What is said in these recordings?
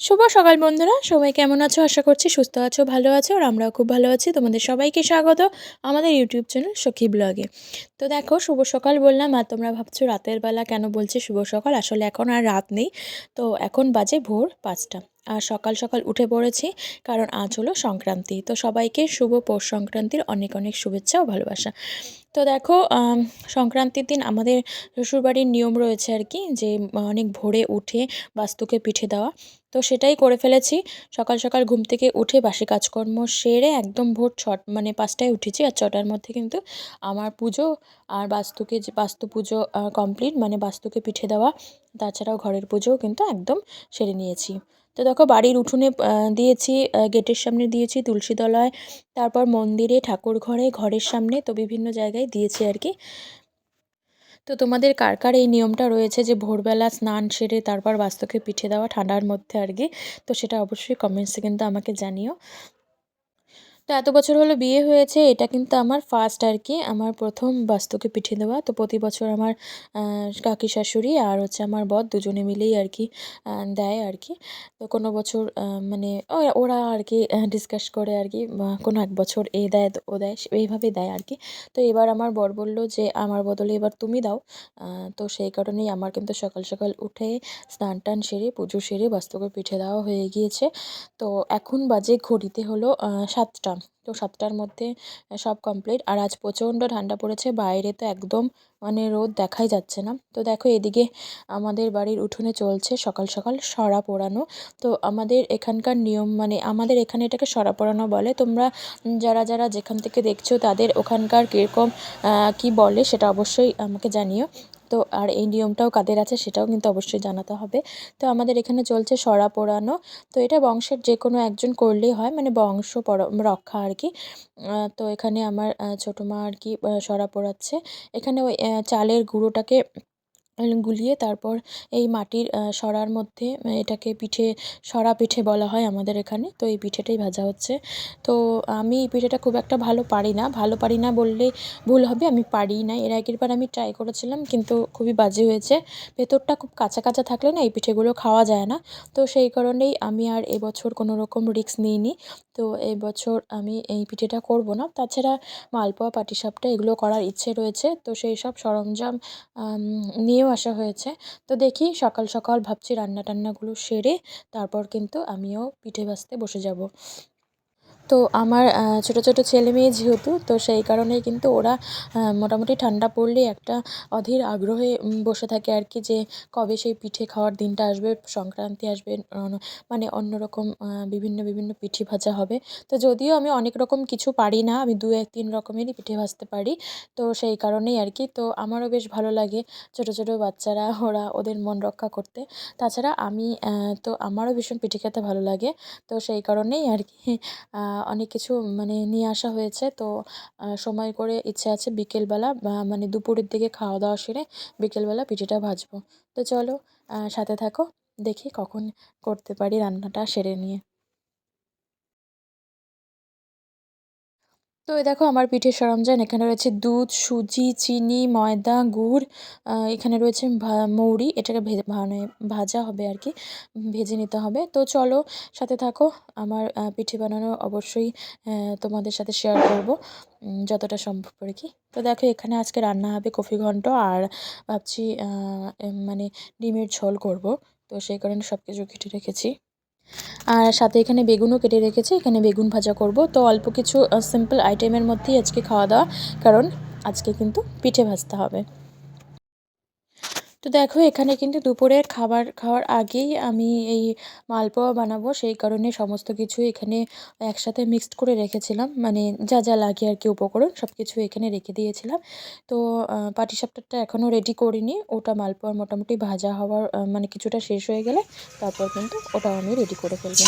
শুভ সকাল বন্ধুরা। সবাই কেমন আছো? আশা করছি সুস্থ আছো, ভালো আছো, আর আমরাও খুব ভালো আছি। তোমাদের সবাইকে স্বাগত আমাদের ইউটিউব চ্যানেল সখী ব্লগে। তো দেখো, শুভ সকাল বললাম, আর তোমরা ভাবছ রাতের বেলা কেন বলছি শুভ সকাল? আসলে এখন আর রাত নেই। তো এখন বাজে ভোর পাঁচটা। আর সকাল সকাল উঠে পড়েছি, কারণ আজ হলো সংক্রান্তি। তো সবাইকে শুভ পৌষ সংক্রান্তির অনেক অনেক শুভেচ্ছা ও ভালোবাসা। তো দেখো সংক্রান্তির দিন আমাদের শ্বশুরবাড়ির নিয়ম রয়েছে আর কি, যে অনেক ভোরে উঠে বাস্তুকে পিঠে দেওয়া। তো সেটাই করে ফেলেছি। সকাল সকাল ঘুম থেকে উঠে বাসি কাজকর্ম সেরে একদম ভোর ছট মানে পাঁচটায় উঠেছি আর ছটার মধ্যে কিন্তু আমার পুজো আর বাস্তুকে যে, বাস্তু পুজো কমপ্লিট মানে বাস্তুকে পিঠে দেওয়া। তাছাড়াও ঘরের পুজোও কিন্তু একদম সেরে নিয়েছি। তো দেখো বাড়ির উঠোনে দিয়েছি গেটের সামনে দিয়েছি তুলসীতলায় তারপর মন্দিরে, ঠাকুর ঘরে, ঘরের সামনে, তো বিভিন্ন জায়গায় দিয়েছি আর কি। তো তোমাদের কার কার এই নিয়মটা রয়েছে যে ভোরবেলা স্নান সেরে তারপর বাস্তুকে পিঠে দেওয়া ঠান্ডার মধ্যে আর কি, তো সেটা অবশ্যই কমেন্টসে কিন্তু আমাকে জানিও। তো এত বছর হলো বিয়ে হয়েছে, এটা কিন্তু আমার ফার্স্ট আর কি আমার প্রথম বাস্তুকে পিঠে দেওয়া। তো প্রতি বছর আমার কাকি শাশুড়ি আর হচ্ছে আমার বর দুজনে মিলেই আর কি দেয় আর কি তো কোনো বছর মানে ওরা আর কি ডিসকাস করে আর কি কোনো এক বছর এ দেয়, ও দেয় এইভাবে দেয় আর কি তো এবার আমার বর বলল যে, আমার বদলে এবার তুমি দাও। তো সেই কারণেই আমার কিন্তু সকাল সকাল উঠে স্নান টান সেরে, পুজো সেরে বাস্তুকে পিঠে দেওয়া হয়ে গিয়েছে। তো এখন বাজে ঘড়িতে হলো সাতটা। তো সাতটার মধ্যে সব কমপ্লিট আর আজ প্রচণ্ড ঠান্ডা পড়েছে, বাইরে তো একদম মানে রোদ দেখাই যাচ্ছে না। তো দেখো এদিকে আমাদের বাড়ির উঠোনে চলছে সকাল সকাল সরা পোড়ানো। তো আমাদের এখানকার নিয়ম মানে আমাদের এখানে এটাকে সরা পোড়ানো বলে। তোমরা যারা যারা যেখান থেকে দেখছ তাদের ওখানকার কীরকম কী বলে সেটা অবশ্যই আমাকে জানিও। তো আর এই নিয়মটাও কাদের আছে সেটাও কিন্তু অবশ্যই জানাতে হবে। তো আমাদের এখানে চলছে সরা পোড়ানো। তো এটা বংশের যে কোনো একজন করলেই হয় মানে বংশ রক্ষা আর কি। তো এখানে আমার ছোটো মা আর কি সরা পোড়াচ্ছে। এখানে ওই চালের গুঁড়োটাকে গুলিয়ে তারপর এই মাটির সরার মধ্যে এটাকে পিঠে সরা পিঠে বলা হয় আমাদের এখানে। তো এই পিঠেটাই ভাজা হচ্ছে। তো আমি এই পিঠেটা খুব একটা ভালো পারি না। ভালো পারি না বললে ভুল হবে আমি পারি না। এর আগের বার আমি ট্রাই করেছিলাম কিন্তু খুবই বাজে হয়েছে। ভেতরটা খুব কাঁচা কাঁচা থাকলে না এই পিঠেগুলো খাওয়া যায় না। তো সেই কারণেই আমি আর এবছর কোনো রকম রিস্ক নিইনি। তো এবছর আমি এই পিঠেটা করব না। তাছাড়া মালপোয়া পাটিসাপটা এগুলো করার ইচ্ছে রয়েছে। তো সেই সব সরঞ্জাম আম, নিয়েও আসা হয়েছে। তো দেখি সকাল সকাল ভাবছি রান্না টান্নাগুলো সেরে তারপর কিন্তু আমিও পিঠে ভাজতে বসে যাব। তো আমার ছোটো ছোটো ছেলে মেয়ে যেহেতু, তো সেই কারণেই কিন্তু ওরা মোটামুটি ঠান্ডা পড়লেই একটা অধীর আগ্রহে বসে থাকে আর কি যে কবে সেই পিঠে খাওয়ার দিনটা আসবে, সংক্রান্তি আসবে মানে অন্যরকম বিভিন্ন বিভিন্ন পিঠে ভাজা হবে। তো যদিও আমি অনেক রকম কিছু পারি না, আমি দু এক তিন রকমেরই পিঠে ভাজতে পারি, তো সেই কারণেই আর কি। তো আমারও বেশ ভালো লাগে ছোটো ছোটো বাচ্চারা, ওরা ওদের মন রক্ষা করতে। তাছাড়া আমি তো আমারও ভীষণ পিঠে খেতে ভালো লাগে, তো সেই কারণেই আর কি অনেক কিছু মানে নিয়ে আসা হয়েছে। তো সময় করে ইচ্ছে আছে বিকেলবেলা মানে দুপুরের দিকে খাওয়া দাওয়া সেরে বিকেলবেলা পিঠেটা ভাজবো। তো চলো সাথে থাকো, দেখি কখন করতে পারি রান্নাটা সেরে নিয়ে। তো দেখো আমার পিঠের সরঞ্জাম, এখানে রয়েছে দুধ, সুজি, চিনি, ময়দা, গুড় এখানে রয়েছে মৌরি, এটাকে ভেজে মানে ভাজা হবে আর কি, ভেজে নিতে হবে। তো চলো সাথে থাকো, আমার পিঠে বানানো অবশ্যই তোমাদের সাথে শেয়ার করব যতটা সম্ভব আর কি। তো দেখো এখানে আজকে রান্না হবে কফি ঘন্ট আর ভাবছি মানে ডিমের ঝোল করব। তো সেই কারণে সব কিছু কেটে রেখেছি। আর সাথে এখানে বেগুনও কেটে রেখেছি, এখানে বেগুন ভাজা করব। তো অল্প কিছু সিম্পল আইটেমের মধ্যেই আজকে খাওয়া দাওয়া, কারণ আজকে কিন্তু পিঠে ভাজতে হবে। তো দেখো, এখানে কিন্তু দুপুরের খাবার খাওয়ার আগেই আমি এই মালপোয়া বানাবো। সেই কারণে সমস্ত কিছু এখানে একসাথে মিক্সড করে রেখেছিলাম। মানে যা যা লাগে আর কি উপকরণ সব কিছু এখানে রেখে দিয়েছিলাম। তো পাটিসাপটাটা এখনও রেডি করিনি। ওটা মালপোয়া মোটামুটি ভাজা হওয়ার মানে কিছুটা শেষ হয়ে গেলে তারপর কিন্তু ওটা আমি রেডি করে ফেলব।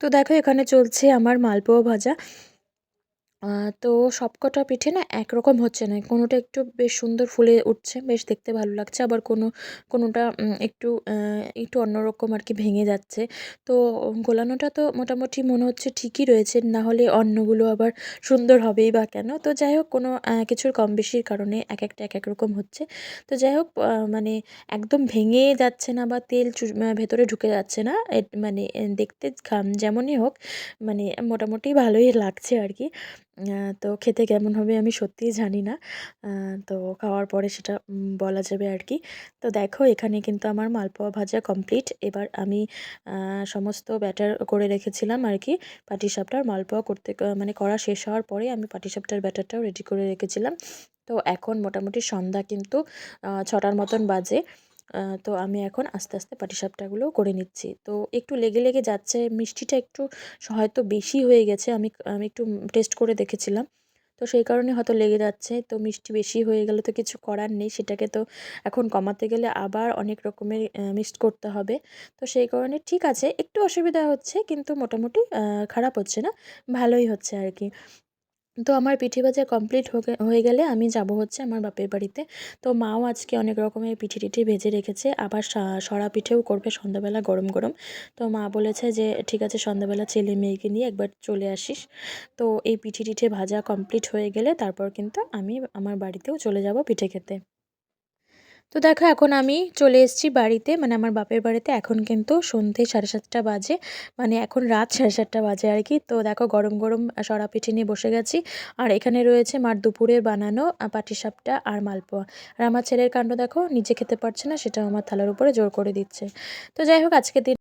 তো দেখো এখানে চলছে আমার মালপোয়া ভাজা। তো সবকটা পিঠে না একরকম হচ্ছে না। কোনোটা একটু বেশ সুন্দর ফুলে উঠছে, বেশ দেখতে ভালো লাগছে। আবার কোনো, কোনোটা একটু একটু অন্যরকম আর কি ভেঙে যাচ্ছে। তো গোলানোটা তো মোটামুটি মনে হচ্ছে ঠিকই রয়েছে, না হলে অন্যগুলো আবার সুন্দর হবেই বা কেন? তো যাই হোক, কোনো কিছুর কম বেশির কারণে এক একটা এক এক রকম হচ্ছে। তো যাই হোক মানে একদম ভেঙে যাচ্ছে না বা তেল ভেতরে ঢুকে যাচ্ছে না মানে দেখতে যেমনই হোক মানে মোটামুটি ভালোই লাগছে আর কি তো খেতে কেমন হবে আমি সত্যিই জানি না। তো খাওয়ার পরে সেটা বলা যাবে আর কি তো দেখো, এখানে কিন্তু আমার মালপোয়া ভাজা কমপ্লিট এবার আমি সমস্ত ব্যাটার করে রেখেছিলাম আর কি পাটিসাপটার মালপোয়া করতে মানে করা শেষ হওয়ার পরে আমি পাটিসাপটার ব্যাটারটাও রেডি করে রেখেছিলাম। তো এখন মোটামুটি সন্ধ্যা কিন্তু ছটার মতন বাজে। তো আমি এখন আস্তে আস্তে পাটিসাপটাগুলো করে নিচ্ছি। তো একটু লেগে লেগে যাচ্ছে, মিষ্টিটা একটু হয়তো বেশি হয়ে গেছে, আমি আমি একটু টেস্ট করে দেখেছিলাম। তো সেই কারণে হয়তো লেগে যাচ্ছে, তো মিষ্টি বেশি হয়ে গেলে তো কিছু করার নেই, সেটাকে তো এখন কমাতে গেলে আবার অনেক রকমের মিক্সড করতে হবে। তো সেই কারণে ঠিক আছে, একটু অসুবিধা হচ্ছে, কিন্তু মোটামুটি খারাপ হচ্ছে না, ভালোই হচ্ছে আর কি। তো আমার পিঠে ভাজা কমপ্লিট হয়ে গেলে আমি যাব হচ্ছে আমার বাপের বাড়িতে। তো মাও আজকে অনেক রকমের পিঠে টিঠে ভেজে রেখেছে, আবার সরা পিঠেও করবে সন্ধ্যাবেলা গরম গরম। তো মা বলেছে যে, ঠিক আছে, সন্ধ্যাবেলা ছেলে মেয়েকে নিয়ে একবার চলে আসিস। তো এই পিঠে টিঠে ভাজা কমপ্লিট হয়ে গেলে তারপর কিন্তু আমি আমার বাড়িতেও চলে যাব পিঠে খেতে। তো দেখো, এখন আমি চলে এসেছি বাড়িতে। মানে আমার বাপের বাড়িতে এখন কিন্তু সন্ধে সাড়ে সাতটা বাজে। মানে এখন রাত সাড়ে সাতটা বাজে আর কি। তো দেখো, গরম গরম সরা পিঠে নিয়ে বসে গেছি। আর এখানে রয়েছে মার দুপুরের বানানো পাটিসাপটা আর মালপোয়া। আর আমার ছেলের কাণ্ড দেখো, নিজে খেতে পারছে না সেটা আমার থালার উপরে জোর করে দিচ্ছে। তো যাই হোক আজকে দিন